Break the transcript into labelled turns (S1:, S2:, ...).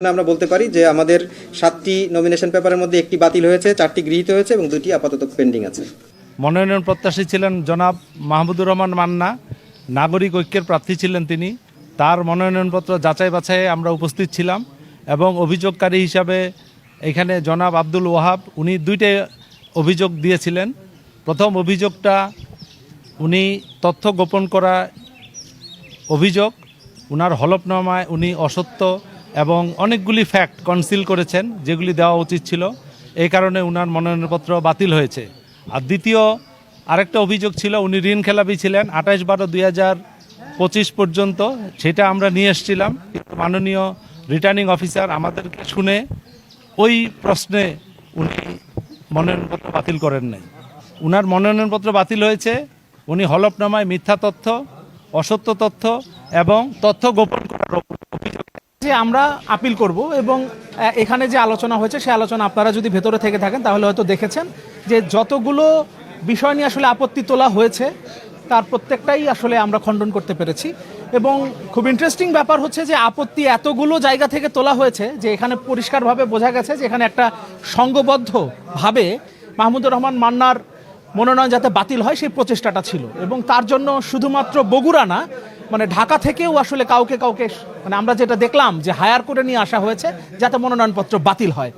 S1: আমরা বলতে পারি যে আমাদের সাতটি নমিনেশন পেপারের মধ্যে একটি বাতিল হয়েছে, চারটি গৃহীত হয়েছে এবং দুটি আপাতত পেন্ডিং আছে।
S2: মনোনয়ন প্রত্যাশী ছিলেন জনাব মাহমুদুর রহমান মান্না, নাগরিক ঐক্যের প্রার্থী ছিলেন তিনি। তার মনোনয়নপত্র যাচাই বাছাই আমরা উপস্থিত ছিলাম এবং অভিযোগকারী হিসাবে এখানে জনাব আব্দুল ওয়াহাব, উনি দুইটা অভিযোগ দিয়েছিলেন। প্রথম অভিযোগটা উনি তথ্য গোপন করা অভিযোগ, উনার হলফনামায় উনি অসত্য এবং অনেকগুলি ফ্যাক্ট কনসিল করেছেন, যেগুলি দেওয়া উচিত ছিল। এই কারণে উনার মনোনয়নপত্র বাতিল হয়েছে। আর দ্বিতীয়, আরেকটা অভিযোগ ছিল, উনি ঋণ খেলাপি ছিলেন আঠাশ বারো দুই হাজার পঁচিশ পর্যন্ত, সেটা আমরা নিয়ে এসেছিলাম। মাননীয় রিটার্নিং অফিসার আমাদেরকে শুনে ওই প্রশ্নে উনি মনোনয়নপত্র বাতিল করেন নাই। উনার মনোনয়নপত্র বাতিল হয়েছে, উনি হলফনামায় মিথ্যা তথ্য, অসত্য তথ্য এবং তথ্য গোপন করার
S3: যে আমরা আপিল করব এবং এখানে যে আলোচনা হয়েছে সেই আলোচনা আপনারা যদি ভেতরে থেকে থাকেন তাহলে হয়তো দেখেছেন যে যতগুলো বিষয় নিয়ে আসলে আপত্তি তোলা হয়েছে, তার প্রত্যেকটাই আসলে আমরা খণ্ডন করতে পেরেছি। এবং খুব ইন্টারেস্টিং ব্যাপার হচ্ছে যে আপত্তি এতগুলো জায়গা থেকে তোলা হয়েছে যে এখানে পরিষ্কারভাবে বোঝা গেছে যে এখানে একটা সংঘবদ্ধভাবে মাহমুদুর রহমান মান্নার মনোনয়ন যাতে বাতিল হয় সেই প্রচেষ্টাটা ছিল। এবং তার জন্য শুধুমাত্র বগুড়া না মানে ঢাকা থেকেও আসলে কাউকে কাউকে মানে আমরা যেটা দেখলাম যে হায়ার করে নিয়ে আসা হয়েছে যাতে মনোনয়নপত্র বাতিল হয়।